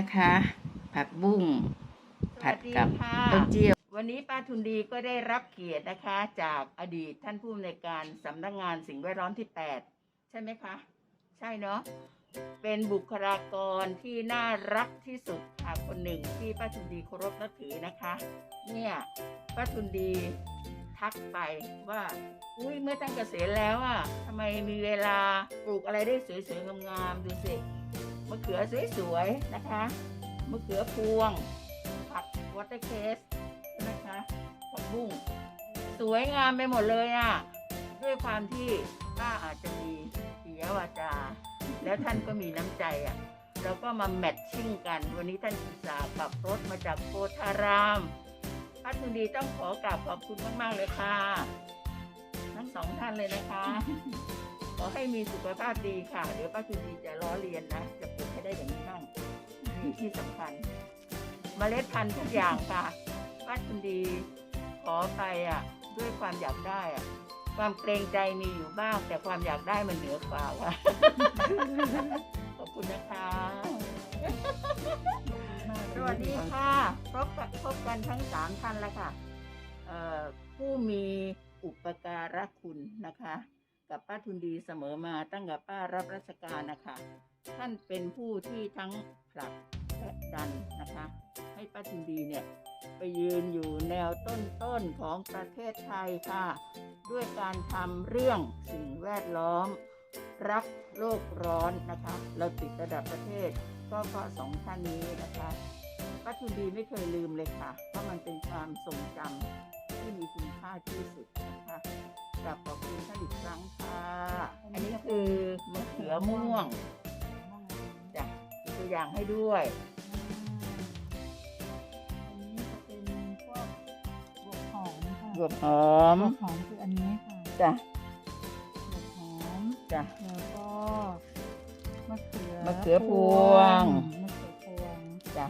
นะคะ ผัดบุ้งผัดกับต้นเจียว วันนี้ป้าทุนดีก็ได้รับเกียรตินะคะ จากอดีตท่านผู้อำนวยการสำนักงานสิ่งแวดล้อมที่ 8 ใช่ไหมคะ ใช่เนาะเป็นบุคลากรที่น่ารักที่สุดค่ะคนหนึ่งที่ป้าทุนดีเคารพนับถือนะคะ เนี่ยป้าทุนดีทักไปว่าอุ้ยเมื่อตั้งเกษียณแล้วอะทำไมมีเวลาปลูกอะไรได้สวยๆงามๆดูสิ มะเขือสวยๆนะคะมะเขือพวง ผักวอเตอร์เคสใช่ไหมคะผักบุ้งสวยงามไปหมดเลยอะ่ะด้วยความที่ป้าอาจจะมีปิยวาจา แล้วท่านก็มีน้ำใจอะ่ะแล้วก็มาแมทชิ่งกัน วันนี้ท่านอุตสาห์ขับรถมาจากโพธารามป้าทุนดีต้องขอกราบขอบคุณมาก ๆ เลยค่ะ ทั้งสองท่านเลยนะคะ ให้มีสุขภาพดีค่ะ เดี๋ยวป้าทุนดีจะล้อเลียนนะ จะปลูกให้ได้อย่างนี้บ้างนี่ที่สำคัญเมล็ดพันธุ์ทุกอย่างค่ะป้าทุนดีขอไปอะ ด้วยความอยากได้อะ ความเกรงใจมีอยู่บ้าง แต่ความอยากได้มันเหนือกว่าค่ะขอบคุณนะคะสวัสดีค่ะพบกับพบกันทั้งสามท่านแล้วค่ะเอ่อผู้มีอุปการะคุณนะคะ กับป้าทุนดีเสมอมาตั้งแต่ป้ารับราชการนะคะ ท่านเป็นผู้ที่ทั้งผลักและดันนะคะ ให้ป้าทุนดีเนี่ยไปยืนอยู่แนวต้นๆของประเทศไทยค่ะ ด้วยการทำเรื่องสิ่งแวดล้อม รักโลกร้อนนะคะ เราติดระดับประเทศก็เพราะสองท่านนี้นะคะป้าทุนดีไม่เคยลืมเลยค่ะ เพราะมันเป็นความทรงจำที่มีคุณค่าที่สุดนะคะ กลับขอบคุณท่านอีกครั้งค่ะ อันนี้คือมะเขือม่วงจ้ะมีตัวอย่างให้ด้วยอันนี้จะเป็นพวกบวบหอมค่ะบวบหอมบวบหอมคืออันนี้ค่ะจ้ะบวบหอมจ้ะแล้วก็มะเขือมะเขือพวงมะเขือพวงจ้ะ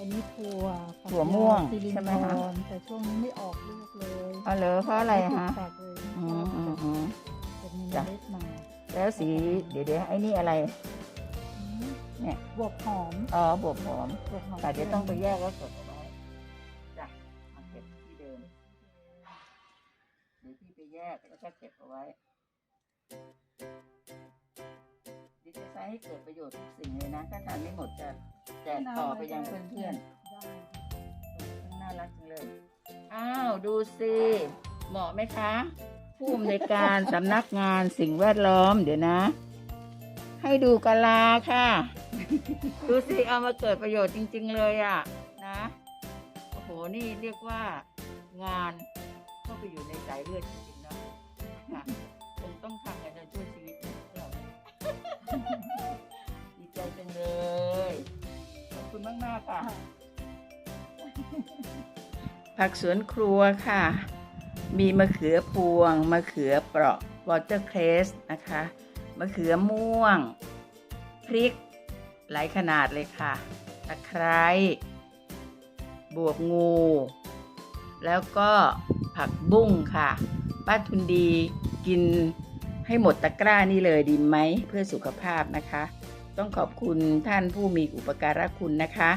อันนี้ถั่วฝักถั่วม่วงยาซิลินใช่ไหมทคะรแต่ช่วงนี้ไม่ออกลูกเลยเอาเหรอเพราะอะไรม่ติดฮะฝักเลยอืมอืมอืม จะมีเมจ้ะ ล็ดมาแล้วสีเดี๋ยวเดี๋ยวไอ้นี่อะไร อืมเนี่ย บวบหอมอ๋อบวบหอม บวบหอมแต่เดี๋ยวต้องไปแยกแล้วสดเอาไว้จ้ะมาเก็บที่เดิม เดี๋ยวพี่ไปแยกแล้วก็เก็บเอาไว้ดิจะใช้ให้เกิดประโยชน์ทุกสิ่งเลยนะ ถ้าทานไม่หมดจะ แจกต่อไปยังเพื่อนๆได้น่ารักจังเลย อ้าว ดูสิ เหมาะไหมคะผู้อำนวยการสำนักงานสิ่งแวดล้อมเดี๋ยวนะ ให้ดูกะลาค่ะ ดูสิ เอามาเกิดประโยชน์จริง ๆ เลยอะ นะโอ้โหนี่เรียกว่างานเข้าไปอยู่ในสายเลือดจริงๆเนาะค่ะคงต้องทำกันจนชั่วชี ขอบคุณมากๆค่ะ ผักสวนครัวค่ะ มีมะเขือพวง มะเขือเปราะวอเตอร์เครสนะคะ มะเขือม่วง พริก หลายขนาดเลยค่ะ ตะไคร้ บวบงู แล้วก็ผักบุ้งค่ะ ป้าทุนดีกินให้หมดตะกร้านี่เลยดีไหมเพื่อสุขภาพนะคะ ต้องขอบคุณท่านผู้มีอุปการะคุณนะคะ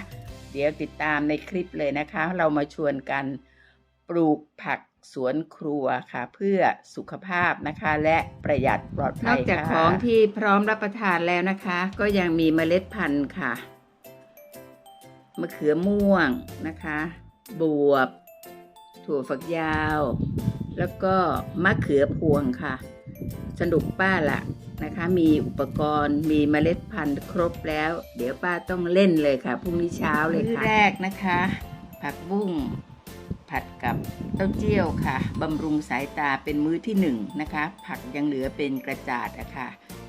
เดี๋ยวติดตามในคลิปเลยนะคะ เรามาชวนกันปลูกผักสวนครัวค่ะ เพื่อสุขภาพนะคะ และประหยัดปลอดภัยนอกจากของที่พร้อมรับประทานแล้วนะคะ ก็ยังมีเมล็ดพันธุ์ค่ะมะเขือม่วงนะคะ บวบ ถั่วฝักยาว แล้วก็มะเขือพวงค่ะ สนุกป้าละนะคะ มีอุปกรณ์มีเมล็ดพันธุ์ครบแล้ว เดี๋ยวป้าต้องเล่นเลยค่ะพรุ่งนี้เช้าเลยค่ะแรกนะคะ ผักบุ้งผัดกับเต้าเจี้ยวค่ะบำรุงสายตาเป็นมื้อที่หนึ่งนะคะ ผักยังเหลือเป็นกระจาดอะค่ะ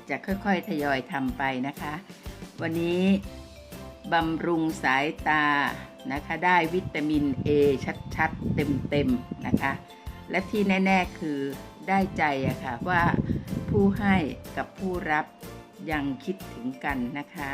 จะค่อยๆทยอยทำไปนะคะ วันนี้บำรุงสายตานะคะ ได้วิตามิน A ชัดๆ เต็มๆนะคะ และที่แน่ ๆ คือได้ใจอะค่ะว่าผู้ให้กับผู้รับยังคิดถึงกันนะคะ